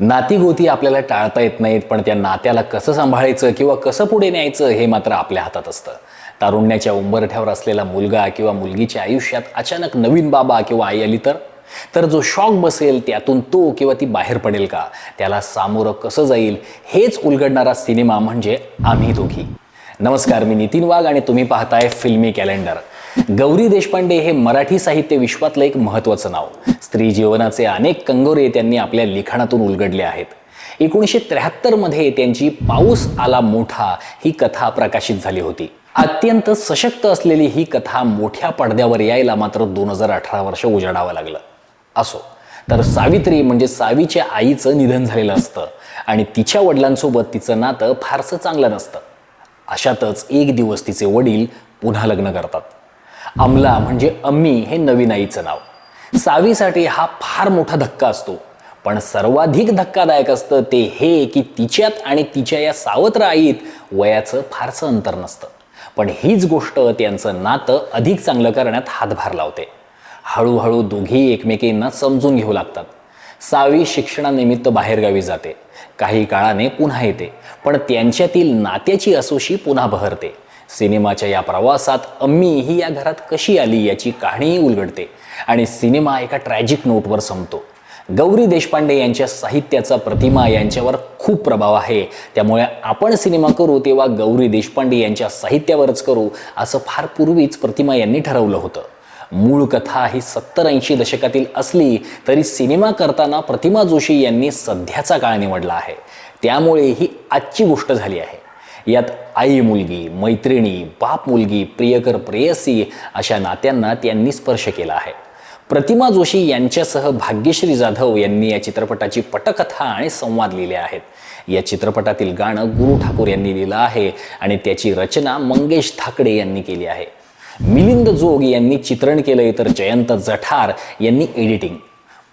नातीगोती आपल्याला टाळता येत नाहीत पण त्या नात्याला कसं सांभाळायचं किंवा कसं पुढे न्यायचं हे मात्र आपल्या हातात असतं. तारुण्याच्या उंबरठ्यावर असलेला मुलगा किंवा मुलगीच्या आयुष्यात अचानक नवीन बाबा किंवा आई आली तर? तर जो शॉक बसेल त्यातून तो किंवा ती बाहेर पडेल का? त्याला सामोरं कसं जाईल? हेच उलगडणारा सिनेमा म्हणजे आम्ही दोघी. नमस्कार मी नितीन वाघ आणि तुम्ही पाहताय फिल्मी कॅलेंडर. गौरी देशपांडे हे मराठी साहित्य विश्वातलं एक महत्त्वाचं नाव. स्त्री जीवनाचे अनेक कंगोरे त्यांनी आपल्या लिखाणातून उलगडले आहेत. एकोणीसशे त्र्याहत्तरमध्ये त्यांची पाऊस आला मोठा ही कथा प्रकाशित झाली होती. अत्यंत सशक्त असलेली ही कथा मोठ्या पडद्यावर यायला मात्र दोन हजार अठरा वर्ष उजाडावं लागलं. असो. तर सावित्री म्हणजे सावीच्या आईचं निधन झालेलं असतं आणि तिच्या वडिलांसोबत तिचं नातं फारसं चांगलं नसतं. अशातच एक दिवस तिचे वडील पुन्हा लग्न करतात. अमला म्हणजे अम्मी हे नवीन आईचं नाव. सावीसाठी हा फार मोठा धक्का असतो. पण सर्वाधिक धक्कादायक असतं ते हे की तिच्यात आणि तिच्या या सावत्र आईत वयाचं फारसं अंतर नसतं. पण हीच गोष्ट त्यांचं नातं अधिक चांगलं करण्यात हातभार लावते. हळूहळू दोघी एकमेकींना समजून घेऊ लागतात. सावी शिक्षणानिमित्त बाहेरगावी जाते. काही काळाने पुन्हा येते. पण त्यांच्यातील नात्याची असोशी पुन्हा बहरते. सिनेमाच्या या प्रवासात अम्मी ही या घरात कशी आली याची कहाणीही उलगडते आणि सिनेमा एका ट्रॅजिक नोटवर संपतो. गौरी देशपांडे यांच्या साहित्याचा प्रतिमा यांच्यावर खूप प्रभाव आहे. त्यामुळे आपण सिनेमा करू तेव्हा गौरी देशपांडे यांच्या साहित्यावरच करू असं फार पूर्वीच प्रतिमा यांनी ठरवलं होतं. मूळ कथा ही सत्तर ऐंशी दशकातील असली तरी सिनेमा करताना प्रतिमा जोशी यांनी सध्याचा काळ निवडला आहे. त्यामुळे ही आजची गोष्ट झाली आहे. यात आई मुलगी मैत्रिणी बाप मुलगी प्रियकर प्रेयसी अशा नात्यांना त्यांनी स्पर्श केला आहे. प्रतिमा जोशी यांच्यासह भाग्यश्री जाधव यांनी या चित्रपटाची पटकथा आणि संवाद लिहिले आहेत. या चित्रपटातील गाणं गुरु ठाकूर यांनी लिहिलं आहे आणि त्याची रचना मंगेश ठाकडे यांनी केली आहे. मिलिंद जोग यांनी चित्रण केलंय तर जयंत जठार यांनी एडिटिंग.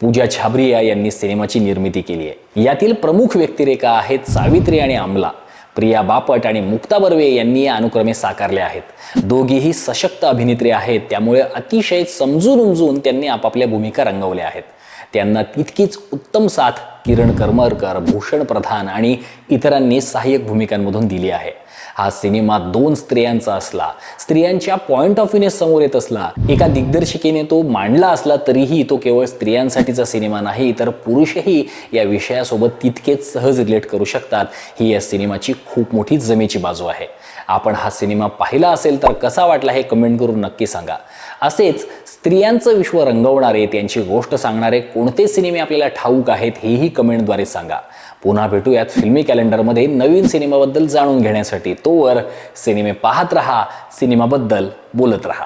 पूजा छाबरिया यांनी सिनेमाची निर्मिती केली आहे. यातील प्रमुख व्यक्तिरेखा आहेत सावित्री आणि अमला. प्रिया बापट आणि मुक्ता बर्वे यांनी या अनुक्रमे साकारले आहेत. दोघीही सशक्त अभिनेत्री आहेत त्यामुळे अतिशय समजून उमजून त्यांनी आपापल्या भूमिका रंगवल्या आहेत. त्यांना तितकीच उत्तम साथ किरण करमरकर भूषण प्रधान आणि इतरांनी सहाय्यक भूमिकांमधून दिली आहे. हा सिनेमा दोन स्त्रियांचा असला स्त्रियांच्या पॉइंट ऑफ व्ह्यूने समोर येत असला एका दिग्दर्शिकेने तो मांडला असला तरीही तो केवळ स्त्रियांसाठीचा सिनेमा नाही तर पुरुषही या विषयासोबत तितकेच सहज रिलेट करू शकतात. ही या सिनेमाची खूप मोठी जमेची बाजू आहे. आपण हा सिनेमा पाहिला असेल तर कसा वाटला हे कमेंट करून नक्की सांगा. असेच स्त्रियांचं विश्व रंगवणारे त्यांची गोष्ट सांगणारे कोणते सिनेमे आपल्याला ठाऊक आहेत हेही कमेंटद्वारे सांगा. पुन्हा भेटूयात फिल्मी कॅलेंडरमध्ये नवीन सिनेमाबद्दल जाणून घेण्यासाठी. तोवर सिनेमे पाहत रहा सिनेमाबद्दल बोलत रहा.